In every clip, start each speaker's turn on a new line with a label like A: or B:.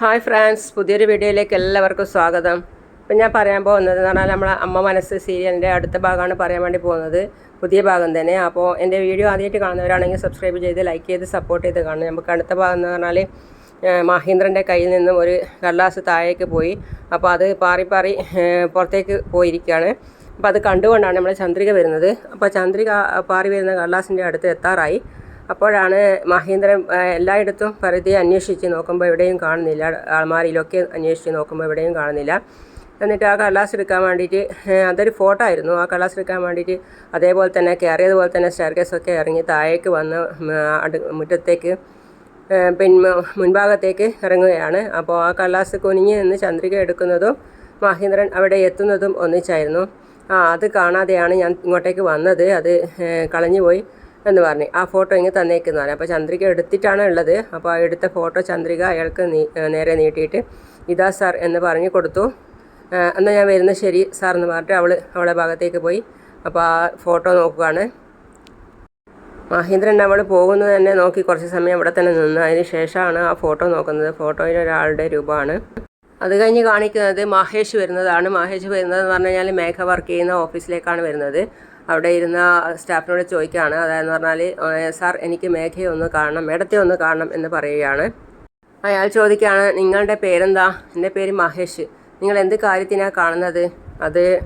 A: Hi France പുതിയൊരു വീഡിയോയിലേക്ക് എല്ലാവർക്കും സ്വാഗതം. ഇപ്പം ഞാൻ പറയാൻ പോകുന്നത് എന്ന് പറഞ്ഞാൽ നമ്മളെ അമ്മ മനസ്സ് സീരിയലിന്റെ അടുത്ത ഭാഗമാണ് പറയാൻ വേണ്ടി പോകുന്നത്. പുതിയ ഭാഗം തന്നെ. അപ്പോൾ എന്റെ വീഡിയോ ആദ്യമായിട്ട് കാണുന്നവരാണെങ്കിൽ സബ്സ്ക്രൈബ് ചെയ്ത് ലൈക്ക് ചെയ്ത് സപ്പോർട്ട് ചെയ്ത് കാണും നമുക്ക് അടുത്ത ഭാഗം എന്ന് പറഞ്ഞാൽ മഹീന്ദ്രന്റെ കയ്യിൽ നിന്നും ഒരു കടലാസ് താഴേക്ക് പോയി. അപ്പോൾ അത് പാറി പാറി പുറത്തേക്ക് പോയിരിക്കുകയാണ്. അപ്പോൾ അത് കണ്ടുകൊണ്ടാണ് നമ്മൾ ചന്ദ്രിക വരുന്നത്. അപ്പോൾ ചന്ദ്രിക പാറി വരുന്ന കടലാസിന്റെ അടുത്ത് എത്താറായി. അപ്പോഴാണ് മഹേന്ദ്രൻ എല്ലായിടത്തും പരിധി അന്വേഷിച്ച് നോക്കുമ്പോൾ എവിടെയും കാണുന്നില്ല. ആൾമാരിയിലൊക്കെ അന്വേഷിച്ച് നോക്കുമ്പോൾ എവിടെയും കാണുന്നില്ല. എന്നിട്ട് ആ കടലാസ് എടുക്കാൻ വേണ്ടിയിട്ട് അതൊരു ഫോട്ടോ ആയിരുന്നു. ആ കടലാസ് എടുക്കാൻ വേണ്ടിയിട്ട് അതേപോലെ തന്നെ കയറിയതുപോലെ തന്നെ സ്റ്റെയർകേസൊക്കെ ഇറങ്ങി താഴേക്ക് വന്ന് അടു മുറ്റത്തേക്ക് പിൻ മുൻഭാഗത്തേക്ക് ഇറങ്ങുകയാണ്. അപ്പോൾ ആ കടലാസ് കുനിഞ്ഞ് നിന്ന് ചന്ദ്രിക എടുക്കുന്നതും മഹേന്ദ്രൻ അവിടെ എത്തുന്നതും ഒന്നിച്ചായിരുന്നു. ആ അത് കാണാതെയാണ് ഞാൻ ഇങ്ങോട്ടേക്ക് വന്നത്. അത് കളഞ്ഞു കളഞ്ഞുപോയി. എന്ന് പറഞ്ഞു. ആ ഫോട്ടോ ഇങ്ങനെ തന്നേക്കുന്നു പറഞ്ഞു. അപ്പോൾ ചന്ദ്രിക എടുത്തിട്ടാണ് ഉള്ളത്. അപ്പോൾ എടുത്ത ഫോട്ടോ ചന്ദ്രിക അയാൾക്ക് നേരെ നീട്ടിയിട്ട് ഇതാ സാർ എന്ന് പറഞ്ഞു കൊടുത്തു. എന്നാൽ ഞാൻ വരുന്ന ശരി സാർ എന്ന് പറഞ്ഞിട്ട് അവൾ അവളെ ഭാഗത്തേക്ക് പോയി. അപ്പോൾ ആ ഫോട്ടോ നോക്കുകയാണ്. മഹീന്ദ്രൻ അവൾ പോകുന്നത് തന്നെ നോക്കി കുറച്ച് സമയം അവിടെ തന്നെ നിന്ന്. അതിന് ശേഷമാണ് ആ ഫോട്ടോ നോക്കുന്നത്. ഫോട്ടോയിൽ ഒരാളുടെ രൂപമാണ്. അത് കഴിഞ്ഞ് കാണിക്കുന്നത് മഹേഷ് വരുന്നതാണ്. മഹേഷ് വരുന്നതെന്ന് പറഞ്ഞു കഴിഞ്ഞാൽ മേഘ വർക്ക് ചെയ്യുന്ന ഓഫീസിലേക്കാണ് വരുന്നത്. അവിടെ ഇരുന്ന സ്റ്റാഫിനോട് ചോദിക്കുകയാണ്. അതായെന്ന് പറഞ്ഞാൽ "ഏ, സാർ എനിക്ക് മേഘയെ ഒന്ന് കാണണം മേഡത്തെ ഒന്ന് കാണണം എന്ന് പറയുകയാണ്. അയാൾ ചോദിക്കുകയാണ് നിങ്ങളുടെ പേരെന്താ? എന്റെ പേര് മഹേഷ്. നിങ്ങൾ എന്ത് കാര്യത്തിനാണ് കാണുന്നത്? അത് അത്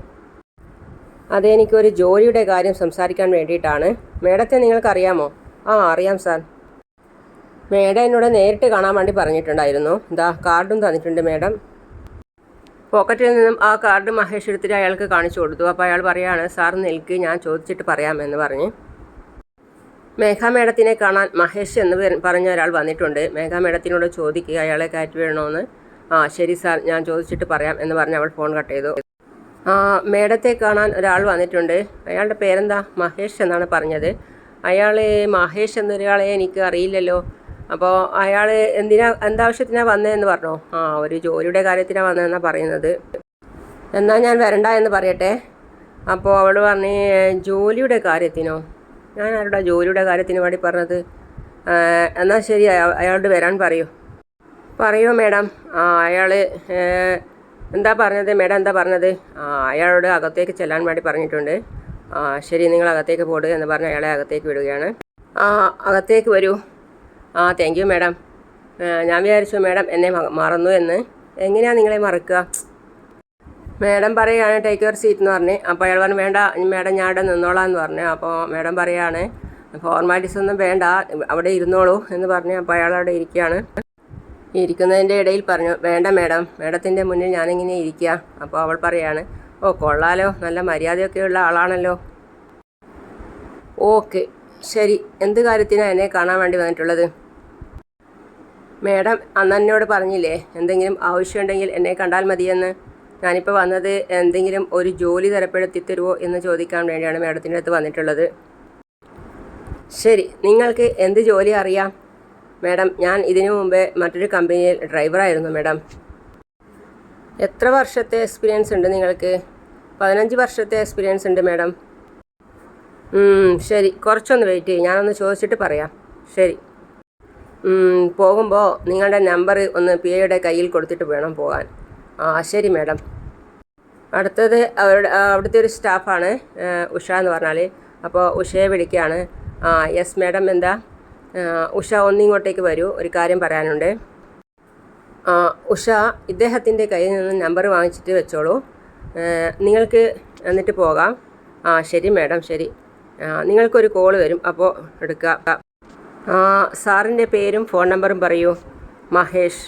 A: അതെനിക്കൊരു ജോലിയുടെ കാര്യം സംസാരിക്കാൻ വേണ്ടിയിട്ടാണ്. മേഡത്തെ നിങ്ങൾക്കറിയാമോ? ആ അറിയാം സാർ. മേഡം എന്നോട് നേരിട്ട് കാണാൻ വേണ്ടി പറഞ്ഞിട്ടുണ്ടായിരുന്നു. ഇതാ കാർഡും തന്നിട്ടുണ്ട് മേഡം. പോക്കറ്റിൽ നിന്നും ആ കാർഡ് മഹേഷ് എടുത്തിട്ട് അയാൾക്ക് കാണിച്ചു കൊടുത്തു. അപ്പോൾ അയാൾ പറയാണ് സാർ നിൽക്ക് ഞാൻ ചോദിച്ചിട്ട് പറയാമെന്ന് പറഞ്ഞ്. മേഘാ മേഡത്തിനെ കാണാൻ മഹേഷ് എന്ന് പറഞ്ഞ ഒരാൾ വന്നിട്ടുണ്ട്. മേഘാ മേഡത്തിനോട് ചോദിക്കുക അയാളെ കയറ്റി വേണമെന്ന് ആ ശരി സാർ ഞാൻ ചോദിച്ചിട്ട് പറയാം എന്ന് പറഞ്ഞ് അവൾ ഫോൺ കട്ട് ചെയ്തു. ആ മേഡത്തെ കാണാൻ ഒരാൾ വന്നിട്ടുണ്ട്. അയാളുടെ പേരെന്താ? മഹേഷ് എന്നാണ് പറഞ്ഞത്. അയാളെ മഹേഷ് എന്നൊരാളെ എനിക്ക് അറിയില്ലല്ലോ അപ്പോൾ അയാൾ എന്തിനാ എന്താവശ്യത്തിനാണ് വന്നതെന്ന് പറഞ്ഞോ? ആ ഒരു ജോലിയുടെ കാര്യത്തിനാണ് വന്നതെന്നാണ് പറയുന്നത്. എന്നാൽ ഞാൻ വരണ്ട എന്ന് പറയട്ടെ? അപ്പോൾ അവൾ പറഞ്ഞ് ജോലിയുടെ കാര്യത്തിനോ? ഞാൻ ആരുടെ ജോലിയുടെ കാര്യത്തിന് വേണ്ടി പറഞ്ഞത്? എന്നാൽ ശരി അയാളോട് വരാൻ പറയൂ. പറയൂ മേഡം. ആ അയാൾ എന്താ പറഞ്ഞത്? മേഡം എന്താ പറഞ്ഞത്? ആ അയാളോട് അകത്തേക്ക് ചെല്ലാൻ വേണ്ടി പറഞ്ഞിട്ടുണ്ട്. ആ ശരി നിങ്ങൾ അകത്തേക്ക് പോടുക എന്ന് പറഞ്ഞ് അയാളെ അകത്തേക്ക് വിടുകയാണ്. ആ അകത്തേക്ക് വരൂ. ആ താങ്ക് യു മാഡം ഞാൻ വിചാരിച്ചു മാഡം എന്നെ മറന്നു എന്ന്. എങ്ങനെയാണ് നിങ്ങളെ മറക്കുക? മാഡം പറയുകയാണ് ടേക്ക് യുവർ സീറ്റ് എന്ന് പറഞ്ഞ്. അപ്പോൾ അയാൾ പറഞ്ഞു വേണ്ട മാഡം ഞാൻ അവിടെ നിന്നോളാം എന്ന് പറഞ്ഞു. അപ്പോൾ മാഡം പറയുകയാണ് ഫോർമാലിറ്റീസ് ഒന്നും വേണ്ട അവിടെ ഇരുന്നോളൂ എന്ന് പറഞ്ഞ്. അപ്പോൾ അയാൾ അവിടെ ഇരിക്കുകയാണ്. ഇരിക്കുന്നതിന്റെ ഇടയിൽ പറഞ്ഞു വേണ്ട മാഡം മാഡത്തിന്റെ മുന്നിൽ ഞാനിങ്ങനെ ഇരിക്കുക. അപ്പോൾ അവൾ പറയാണ് ഓ കൊള്ളാലോ. നല്ല മര്യാദയൊക്കെയുള്ള ആളാണല്ലോ. ഓക്കെ. ശരി. എന്ത് കാര്യത്തിനാണ് എന്നെ കാണാൻ വേണ്ടി വന്നിട്ടുള്ളത്? മേഡം അന്ന് എന്നോട് പറഞ്ഞില്ലേ എന്തെങ്കിലും ആവശ്യമുണ്ടെങ്കിൽ എന്നെ കണ്ടാൽ മതിയെന്ന്. ഞാനിപ്പോൾ വന്നത് എന്തെങ്കിലും ഒരു ജോലി തരപ്പെടുത്തി തരുമോ എന്ന് ചോദിക്കാൻ വേണ്ടിയാണ് മേഡത്തിന്റെ അടുത്ത് വന്നിട്ടുള്ളത്. ശരി നിങ്ങൾക്ക് എന്ത് ജോലി അറിയാം? മേഡം ഞാൻ ഇതിനു മുമ്പേ മറ്റൊരു കമ്പനിയിൽ ഡ്രൈവറായിരുന്നു മേഡം. എത്ര വർഷത്തെ എക്സ്പീരിയൻസ് ഉണ്ട് നിങ്ങൾക്ക്? പതിനഞ്ച് വർഷത്തെ എക്സ്പീരിയൻസ് ഉണ്ട് മേഡം. ശരി കുറച്ചൊന്ന് വെയിറ്റ് ചെയ്യും. ഞാനൊന്ന് ചോദിച്ചിട്ട് പറയാം. ശരി. പോകുമ്പോൾ നിങ്ങളുടെ നമ്പർ ഒന്ന് പി എയുടെ കയ്യിൽ കൊടുത്തിട്ട് വേണം പോകാൻ. ആ ശരി മേഡം. അടുത്തത് അവരുടെ അവിടുത്തെ ഒരു സ്റ്റാഫാണ് ഉഷ എന്ന് പറഞ്ഞാൽ അപ്പോൾ ഉഷയെ വിളിക്കുകയാണ് ആ യെസ് മേഡം എന്താ? ഉഷ ഒന്നിങ്ങോട്ടേക്ക് വരൂ ഒരു കാര്യം പറയാനുണ്ട്. ഉഷ ഇദ്ദേഹത്തിന്റെ കയ്യിൽ നിന്ന് നമ്പർ വാങ്ങിച്ചിട്ട് വെച്ചോളൂ. നിങ്ങൾക്ക് എന്നിട്ട് പോകാം. ആ ശരി മേഡം ശരി. നിങ്ങൾക്കൊരു കോൾ വരും അപ്പോൾ എടുക്കുക സാറിന്റെ പേരും ഫോൺ നമ്പറും പറയൂ. മഹേഷ്.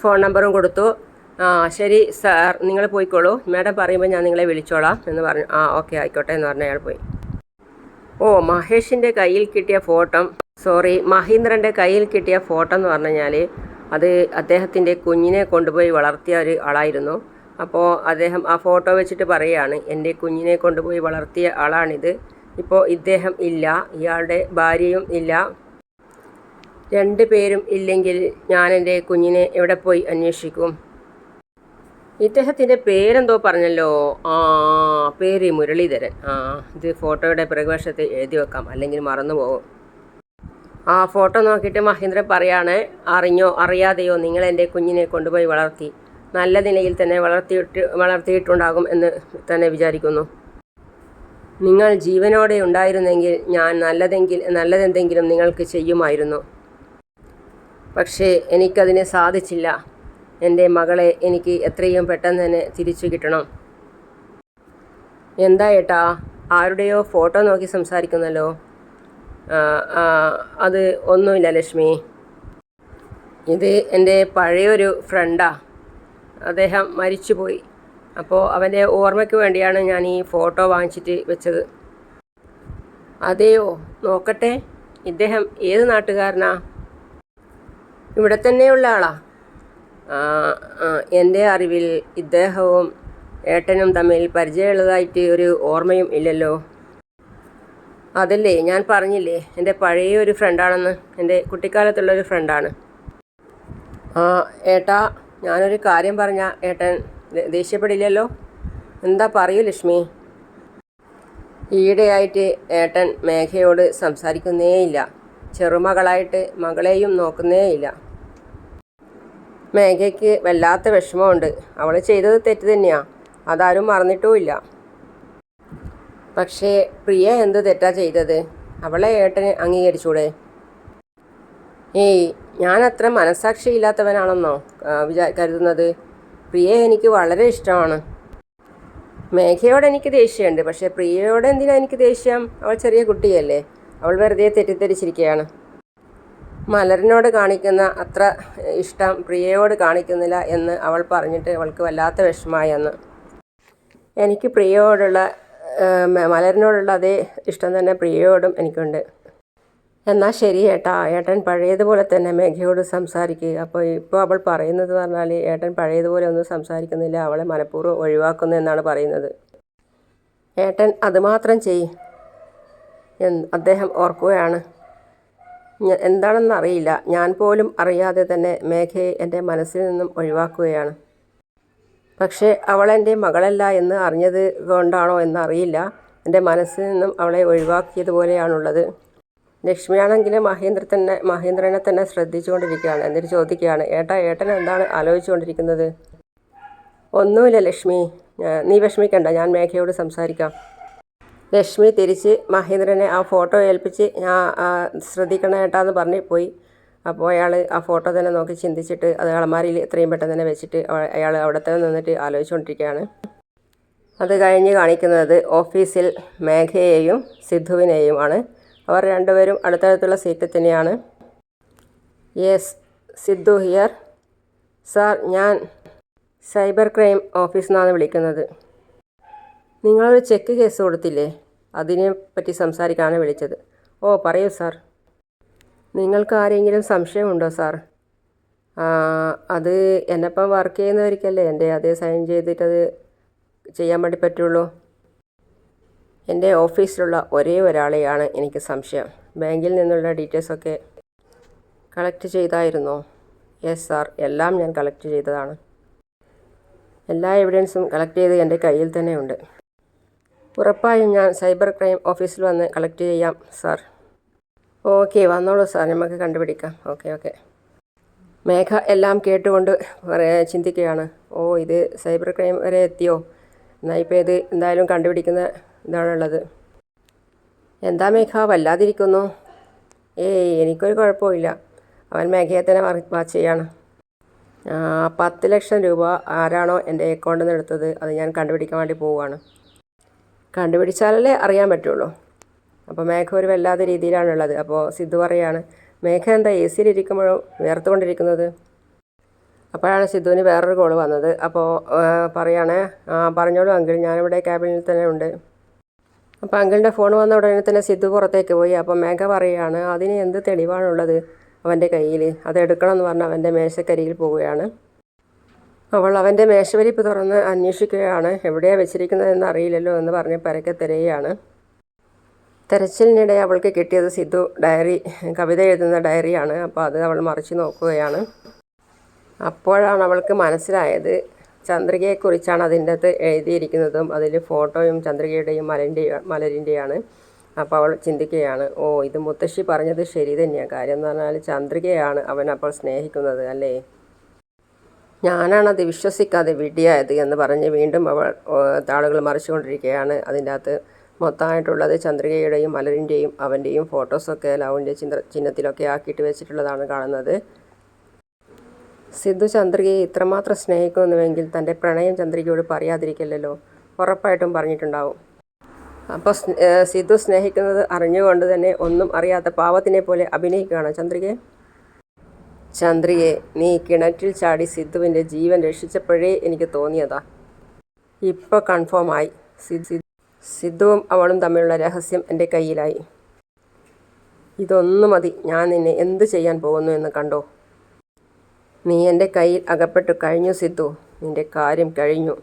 A: ഫോൺ നമ്പറും കൊടുത്തു. ആ ശരി സാർ നിങ്ങൾ പോയിക്കോളൂ. മാഡം പറയുമ്പോൾ ഞാൻ നിങ്ങളെ വിളിച്ചോളാം എന്ന് പറഞ്ഞു. ആ ഓക്കെ ആയിക്കോട്ടെ എന്ന് പറഞ്ഞ് അയാൾ പോയി. ഓ മഹേഷിന്റെ കയ്യിൽ കിട്ടിയ ഫോട്ടോ സോറി മഹീന്ദ്രന്റെ കയ്യിൽ കിട്ടിയ ഫോട്ടോ എന്ന് പറഞ്ഞു കഴിഞ്ഞാൽ അത് അദ്ദേഹത്തിന്റെ കുഞ്ഞിനെ കൊണ്ടുപോയി വളർത്തിയ ഒരു ആളായിരുന്നു. അപ്പോൾ അദ്ദേഹം ആ ഫോട്ടോ വെച്ചിട്ട് പറയുകയാണ് എന്റെ കുഞ്ഞിനെ കൊണ്ടുപോയി വളർത്തിയ ആളാണിത്. ഇപ്പോൾ ഇദ്ദേഹം ഇല്ല ഇയാളുടെ ഭാര്യയും ഇല്ല. രണ്ട് പേരും ഇല്ലെങ്കിൽ ഞാൻ എന്റെ കുഞ്ഞിനെ എവിടെ പോയി അന്വേഷിക്കും? ഇദ്ദേഹത്തിന്റെ പേരെന്തോ പറഞ്ഞല്ലോ? ആ പേര് മുരളീധരൻ. ആ ഇത് ഫോട്ടോയുടെ പ്രകവശത്ത് എഴുതി വെക്കാം അല്ലെങ്കിൽ മറന്നു പോകും. ആ ഫോട്ടോ നോക്കിയിട്ട് മഹേന്ദ്രൻ പറയാണ് അറിഞ്ഞോ അറിയാതെയോ നിങ്ങൾ എന്റെ കുഞ്ഞിനെ കൊണ്ടുപോയി വളർത്തി. നല്ല നിലയിൽ തന്നെ വളർത്തിയിട്ട് വളർത്തിയിട്ടുണ്ടാകും എന്ന് തന്നെ വിചാരിക്കുന്നു. നിങ്ങൾ ജീവനോടെ ഉണ്ടായിരുന്നെങ്കിൽ ഞാൻ നല്ലതെങ്കിൽ നല്ലതെന്തെങ്കിലും നിങ്ങൾക്ക് ചെയ്യുമായിരുന്നു. പക്ഷേ എനിക്കതിന് സാധിച്ചില്ല. എന്റെ മകളെ എനിക്ക് എത്രയും പെട്ടെന്ന് തന്നെ തിരിച്ചു കിട്ടണം. എന്താ ഏട്ടാ? ആരുടെയോ ഫോട്ടോ നോക്കി സംസാരിക്കുന്നല്ലോ? അത് ഒന്നുമില്ല ലക്ഷ്മി. ഇത് എന്റെ പഴയൊരു ഫ്രണ്ടാ. അദ്ദേഹം മരിച്ചുപോയി. അപ്പോൾ അവന്റെ ഓർമ്മയ്ക്ക് വേണ്ടിയാണ് ഞാൻ ഈ ഫോട്ടോ വാങ്ങിച്ചിട്ട് വെച്ചത്. അതെയോ? നോക്കട്ടെ. ഇദ്ദേഹം ഏത് നാട്ടുകാരനാ? ഇവിടെ തന്നെയുള്ള ആളാ? എന്റെ അറിവിൽ ഇദ്ദേഹവും ഏട്ടനും തമ്മിൽ പരിചയമുള്ളതായിട്ട് ഒരു ഓർമ്മയും ഇല്ലല്ലോ. അതല്ലേ ഞാൻ പറഞ്ഞില്ലേ എന്റെ പഴയ ഒരു ഫ്രണ്ടാണെന്ന്. എന്റെ കുട്ടിക്കാലത്തുള്ളൊരു ഫ്രണ്ടാണ്. ആ ഏട്ടാ ഞാനൊരു കാര്യം പറഞ്ഞ ഏട്ടൻ ദേഷ്യപ്പെടില്ലല്ലോ. എന്താ പറയൂ ലക്ഷ്മി? ഈയിടെയായിട്ട് ഏട്ടൻ മേഘയോട് സംസാരിക്കുന്നേയില്ല. ചെറുമകളായിട്ട് മകളെയും നോക്കുന്നേയില്ല. മേഘയ്ക്ക് വല്ലാത്ത വിഷമമുണ്ട്. അവൾ ചെയ്തത് തെറ്റ് തന്നെയാണ് അതാരും മറന്നിട്ടുമില്ല. പക്ഷേ പ്രിയ എന്ത് തെറ്റാ ചെയ്തത്? അവളെ ഏട്ടന് അംഗീകരിച്ചൂടെ? ഏയ് ഞാൻ അത്ര മനസാക്ഷിയില്ലാത്തവനാണെന്നോ വിചാ കരുതുന്നത്? പ്രിയയെ എനിക്ക് വളരെ ഇഷ്ടമാണ്. മേഘയോട് എനിക്ക് ദേഷ്യമുണ്ട്. പക്ഷേ പ്രിയയോട് എന്തിനാ എനിക്ക് ദേഷ്യം? അവൾ ചെറിയ കുട്ടിയല്ലേ. അവൾ വെറുതെ തെറ്റിദ്ധരിച്ചിരിക്കുകയാണ് മലറിനോട് കാണിക്കുന്ന അത്ര ഇഷ്ടം പ്രിയയോട് കാണിക്കുന്നില്ല എന്ന് അവൾ പറഞ്ഞിട്ട് അവൾക്ക് വല്ലാത്ത വിഷമായി അന്ന്. എനിക്ക് പ്രിയയോടുള്ള മലറിനോടുള്ള അതേ ഇഷ്ടം തന്നെ പ്രിയയോടും എനിക്കുണ്ട്. എന്നാൽ ശരി ഏട്ടാ. ഏട്ടൻ പഴയതുപോലെ തന്നെ മേഘയോട് സംസാരിക്കുക. അപ്പോൾ ഇപ്പോൾ അവൾ പറയുന്നത് പറഞ്ഞാൽ ഏട്ടൻ പഴയതുപോലെ ഒന്നും സംസാരിക്കുന്നില്ല. അവളെ മനഃപൂർവം ഒഴിവാക്കുന്നു എന്നാണ് പറയുന്നത്. ഏട്ടൻ അതുമാത്രം ചെയ് എന്ന് അദ്ദേഹം ഓർക്കുകയാണ്. എന്താണെന്നറിയില്ല ഞാൻ പോലും അറിയാതെ തന്നെ മേഘയെ എന്റെ മനസ്സിൽ നിന്നും ഒഴിവാക്കുകയാണ്. പക്ഷേ അവൾ എന്റെ മകളല്ല എന്ന് അറിഞ്ഞത് കൊണ്ടാണോ എന്നറിയില്ല. എന്റെ മനസ്സിൽ നിന്നും അവളെ ഒഴിവാക്കിയതുപോലെയാണുള്ളത്. ലക്ഷ്മിയാണെങ്കിൽ മഹേന്ദ്ര തന്നെ മഹേന്ദ്രനെ തന്നെ ശ്രദ്ധിച്ചുകൊണ്ടിരിക്കുകയാണ്. എന്നിട്ട് ചോദിക്കുകയാണ് ഏട്ടാ ഏട്ടൻ എന്താണ് ആലോചിച്ചുകൊണ്ടിരിക്കുന്നത്? ഒന്നുമില്ല ലക്ഷ്മി. നീ വിഷമിക്കണ്ട ഞാൻ മേഘയോട് സംസാരിക്കാം. ലക്ഷ്മി തിരിച്ച് മഹേന്ദ്രനെ ആ ഫോട്ടോ ഏൽപ്പിച്ച് ഞാൻ ശ്രദ്ധിക്കണ ഏട്ടാ ഏട്ടാന്ന് പറഞ്ഞ് പോയി. അപ്പോൾ അയാൾ ആ ഫോട്ടോ തന്നെ നോക്കി ചിന്തിച്ചിട്ട് അത് അളമാരിയിൽ എത്രയും പെട്ടെന്ന് തന്നെ വെച്ചിട്ട് അയാൾ അവിടെ തന്നെ നിന്നിട്ട് ആലോചിച്ചുകൊണ്ടിരിക്കുകയാണ്. അത് കഴിഞ്ഞ് കാണിക്കുന്നത് ഓഫീസിൽ മേഘയെയും സിദ്ധുവിനെയുമാണ് അവർ രണ്ടുപേരും അടുത്തടുത്തുള്ള സീറ്റിൽ തന്നെയാണ്. Yes Sidhu here. സാർ ഞാൻ സൈബർ ക്രൈം ഓഫീസിൽ നിന്നാണ് വിളിക്കുന്നത്. നിങ്ങളൊരു ചെക്ക് കേസ് കൊടുത്തില്ലേ? അതിനെ പറ്റി സംസാരിക്കാനാണ് വിളിച്ചത്. ഓ പറയൂ സാർ. നിങ്ങൾക്ക് ആരെങ്കിലും സംശയമുണ്ടോ സാർ? അത് എന്നെപ്പം വർക്ക് ചെയ്യുന്നവർക്കല്ലേ എന്റെ അതേ സൈൻ ചെയ്തിട്ടത് ചെയ്യാൻ വേണ്ടി പറ്റുള്ളൂ. എന്റെ ഓഫീസിലുള്ള ഒരേ ഒരാളെയാണ് എനിക്ക് സംശയം. ബാങ്കിൽ നിന്നുള്ള ഡീറ്റെയിൽസൊക്കെ കളക്ട് ചെയ്തായിരുന്നോ? യെസ് സാർ എല്ലാം ഞാൻ കളക്ട് ചെയ്തതാണ്. എല്ലാ എവിഡൻസും കളക്ട് ചെയ്ത് എന്റെ കയ്യിൽ തന്നെ ഉണ്ട്. ഉറപ്പായും ഞാൻ സൈബർ ക്രൈം ഓഫീസിൽ വന്ന് കളക്ട് ചെയ്യാം സാർ. ഓക്കെ വന്നോളൂ സാർ നമുക്ക് കണ്ടുപിടിക്കാം. Okay okay. മേഘ എല്ലാം കേട്ടുകൊണ്ട് ചിന്തിക്കുകയാണ്. ഓ ഇത് സൈബർ ക്രൈം വരെ എത്തിയോ? എന്നാൽ ഇപ്പോൾ ഇത് എന്തായാലും കണ്ടുപിടിക്കുന്ന ഇതാണുള്ളത്. എന്താ മേഘ വല്ലാതിരിക്കുന്നു? ഏയ് എനിക്കൊരു കുഴപ്പമില്ല. അവൻ മേഘയെ തന്നെ വാച്ച് ചെയ്യാണ്. ആ, പത്ത് ലക്ഷം രൂപ ആരാണോ എന്റെ അക്കൗണ്ടിൽ നിന്ന് എടുത്തത് അത് ഞാൻ കണ്ടുപിടിക്കാൻ വേണ്ടി പോവുകയാണ്. കണ്ടുപിടിച്ചാലല്ലേ അറിയാൻ പറ്റുള്ളൂ. അപ്പോൾ മേഘ ഒരു വല്ലാത്ത രീതിയിലാണുള്ളത്. അപ്പോൾ സിദ്ധു പറയാണ് മേഘ എന്താ എ സിയിലിരിക്കുമ്പോഴും വേർത്തുകൊണ്ടിരിക്കുന്നത് അപ്പോഴാണ് സിദ്ധുവിന് വേറൊരു കോൾ വന്നത്. അപ്പോൾ പറയുകയാണേ "ആ, പറഞ്ഞോളൂ അങ്കിൾ ഞാനിവിടെ ക്യാബിനിൽ തന്നെ ഉണ്ട്. അപ്പോൾ അങ്കിളിന്റെ ഫോൺ വന്ന ഉടനെ തന്നെ സിദ്ധു പുറത്തേക്ക് പോയി. അപ്പോൾ മേഘ പറയുകയാണ് അതിന് എന്ത് തെളിവാണുള്ളത് അവന്റെ കയ്യിൽ അത് എടുക്കണം എന്ന് പറഞ്ഞ് അവന്റെ മേശക്കരിയിൽ പോവുകയാണ്. അവൾ അവന്റെ മേശവരിപ്പ് തുറന്ന് അന്വേഷിക്കുകയാണ് എവിടെയാണ് വെച്ചിരിക്കുന്നതെന്ന് അറിയില്ലല്ലോ എന്ന് പറഞ്ഞ് പരക്കെ തിരയുകയാണ്. തെരച്ചിലിനിടെ അവൾക്ക് കിട്ടിയത് സിദ്ധു ഡയറി കവിത എഴുതുന്ന ഡയറിയാണ്. അപ്പോൾ അത് അവൾ മറിച്ച് നോക്കുകയാണ്. അപ്പോഴാണ് അവൾക്ക് മനസ്സിലായത്. ചന്ദ്രികയെക്കുറിച്ചാണ് അതിന്റെ അകത്ത് എഴുതിയിരിക്കുന്നതും അതിൽ ഫോട്ടോയും ചന്ദ്രികയുടെയും മലന്റെയും മലരിന്റെയാണ്. അപ്പോൾ അവൾ ചിന്തിക്കുകയാണ് ഓ ഇത് മുത്തശ്ശി പറഞ്ഞത് ശരി തന്നെയാണ് കാര്യം എന്ന് പറഞ്ഞാൽ ചന്ദ്രികയാണ് അവൻ അപ്പോൾ സ്നേഹിക്കുന്നത് അല്ലേ? ഞാനാണത് വിശ്വസിക്കാതെ വിഡിയായത് എന്ന് പറഞ്ഞ് വീണ്ടും അവൾ താളുകൾ മറിച്ചുകൊണ്ടിരിക്കുകയാണ്. അതിന്റെ അകത്ത് മൊത്തമായിട്ടുള്ളത് ചന്ദ്രികയുടെയും മലരിന്റെയും അവന്റെയും ഫോട്ടോസൊക്കെ ലവിന്റെ ചിന്ത ചിഹ്നത്തിലൊക്കെ ആക്കിയിട്ട് വെച്ചിട്ടുള്ളതാണ് കാണുന്നത്. സിദ്ധു ചന്ദ്രികയെ ഇത്രമാത്രം സ്നേഹിക്കുന്നുവെങ്കിൽ തന്റെ പ്രണയം ചന്ദ്രികയോട് പറയാതിരിക്കില്ലല്ലോ. ഉറപ്പായിട്ടും പറഞ്ഞിട്ടുണ്ടാവും. അപ്പോൾ സിദ്ധു സ്നേഹിക്കുന്നത് അറിഞ്ഞുകൊണ്ട് തന്നെ ഒന്നും അറിയാത്ത പാവത്തിനെ പോലെ അഭിനയിക്കുകയാണ് ചന്ദ്രികയെ ചന്ദ്രികയെ നീ കിണറ്റിൽ ചാടി സിദ്ധുവിന്റെ ജീവൻ രക്ഷിച്ചപ്പോഴേ എനിക്ക് തോന്നിയതാ. ഇപ്പോൾ കൺഫേമായി സിദ്ധുവും അവളും തമ്മിലുള്ള രഹസ്യം എന്റെ കയ്യിലായി. ഇതൊന്നു മതി. ഞാൻ നിന്നെ എന്ത് ചെയ്യാൻ പോകുന്നു എന്ന് കണ്ടോ? നീ എന്റെ കയ്യിൽ അകപ്പെട്ടു. കഴിഞ്ഞു സിദ്ധു. നിന്റെ കാര്യം കഴിഞ്ഞു.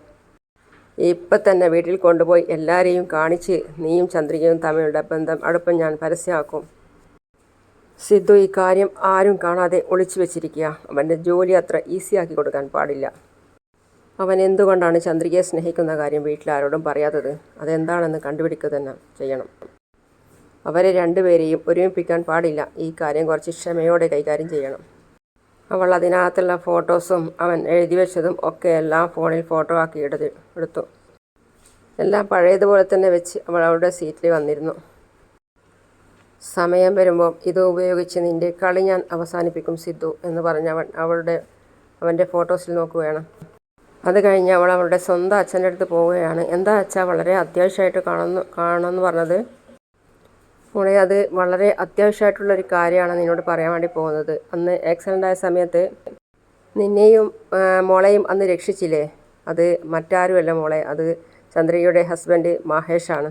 A: ഇപ്പം തന്നെ വീട്ടിൽ കൊണ്ടുപോയി എല്ലാവരെയും കാണിച്ച് നീയും ചന്ദ്രികയും തമ്മിലുള്ള ബന്ധം അടുപ്പം ഞാൻ പരസ്യമാക്കും. സിദ്ധു ഈ കാര്യം ആരും കാണാതെ ഒളിച്ചു വെച്ചിരിക്കുക. അവന്റെ ജോലി അത്ര ഈസിയാക്കി കൊടുക്കാൻ പാടില്ല. അവൻ എന്തുകൊണ്ടാണ് ചന്ദ്രികയെ സ്നേഹിക്കുന്ന കാര്യം വീട്ടിലാരോടും പറയാത്തത്? അതെന്താണെന്ന് കണ്ടുപിടിക്കുക തന്നെ ചെയ്യണം. അവരെ രണ്ടുപേരെയും ഒരുമിപ്പിക്കാൻ പാടില്ല. ഈ കാര്യം കുറച്ച് ക്ഷമയോടെ കൈകാര്യം ചെയ്യണം. അവൾ അതിനകത്തുള്ള ഫോട്ടോസും അവൻ എഴുതി വെച്ചതും ഒക്കെ എല്ലാം ഫോണിൽ ഫോട്ടോ ആക്കി എടുത്ത് എടുത്തു. എല്ലാം പഴയതുപോലെ തന്നെ വെച്ച് അവൾ അവളുടെ സീറ്റിൽ വന്നിരുന്നു. സമയം വരുമ്പോൾ ഇത് ഉപയോഗിച്ച് നിന്റെ കളി ഞാൻ അവസാനിപ്പിക്കും സിദ്ധു എന്ന് പറഞ്ഞ് അവൻ അവളുടെ അവന്റെ ഫോട്ടോസിൽ നോക്കുകയാണ്. അത് കഴിഞ്ഞ് അവൾ അവളുടെ സ്വന്തം അച്ഛന്റെ അടുത്ത് പോവുകയാണ്. എന്താ അച്ഛാ വളരെ അത്യാവശ്യമായിട്ട് കാണുന്നു കാണുമെന്ന് പറഞ്ഞത്? മോളെ അത് വളരെ അത്യാവശ്യമായിട്ടുള്ളൊരു കാര്യമാണ് നിന്നോട് പറയാൻ വേണ്ടി പോകുന്നത്. അന്ന് ആക്സിഡന്റ് ആയ സമയത്ത് നിന്നെയും മോളെയും അന്ന് രക്ഷിച്ചില്ലേ? അത് മറ്റാരുമല്ല മോളെ അത് ചന്ദ്രികയുടെ ഹസ്ബൻഡ് മഹേഷാണ്.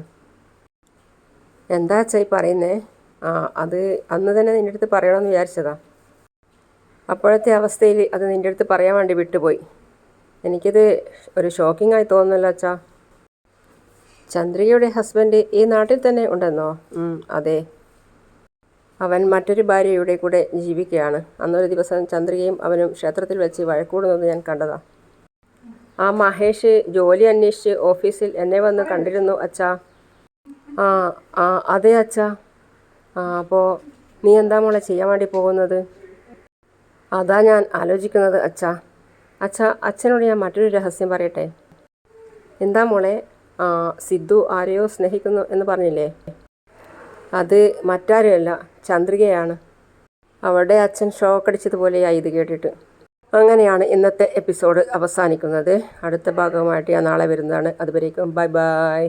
A: എന്താ ചായി പറയുന്നേ? ആ അത് അന്ന് തന്നെ നിന്റെ അടുത്ത് പറയണമെന്ന് വിചാരിച്ചതാ. അപ്പോഴത്തെ അവസ്ഥയിൽ അത് നിന്റെ അടുത്ത് പറയാൻ വേണ്ടി വിട്ടുപോയി. എനിക്കത് ഒരു ഷോക്കിംഗ് ആയി തോന്നുന്നല്ലോ അച്ഛാ. ചന്ദ്രികയുടെ ഹസ്ബൻഡ് ഈ നാട്ടിൽ തന്നെ ഉണ്ടെന്നോ? അതെ. അവൻ മറ്റൊരു ഭാര്യയുടെ കൂടെ ജീവിക്കുകയാണ്. അന്നൊരു ദിവസം ചന്ദ്രികയും അവനും ക്ഷേത്രത്തിൽ വെച്ച് വഴക്കൂടുന്നത് ഞാൻ കണ്ടതാ. ആ മഹേഷ് ജോലി അന്വേഷിച്ച് ഓഫീസിൽ എന്നെ വന്ന് കണ്ടിരുന്നു അച്ഛാ. ആ ആ അതെ അച്ഛാ. ആ അപ്പോൾ നീ എന്താ മോളെ ചെയ്യാൻ വേണ്ടി പോകുന്നത്? അതാ ഞാൻ ആലോചിക്കുന്നത് അച്ഛാ. അച്ഛാ അച്ഛനോട് ഞാൻ മറ്റൊരു രഹസ്യം പറയട്ടെ? എന്താ മോളെ? സിദ്ധു ആരെയോ സ്നേഹിക്കുന്നു എന്ന് പറഞ്ഞില്ലേ? അത് മറ്റാരുമല്ല ചന്ദ്രികയാണ്. അവളുടെ അച്ഛൻ ഷോക്ക് അടിച്ചതുപോലെയായി ഇത് കേട്ടിട്ട്. അങ്ങനെയാണ് ഇന്നത്തെ എപ്പിസോഡ് അവസാനിക്കുന്നത്. അടുത്ത ഭാഗവുമായിട്ട് ഞാൻ നാളെ വരുന്നതാണ്. അതുവരേക്കും ബൈ ബൈ.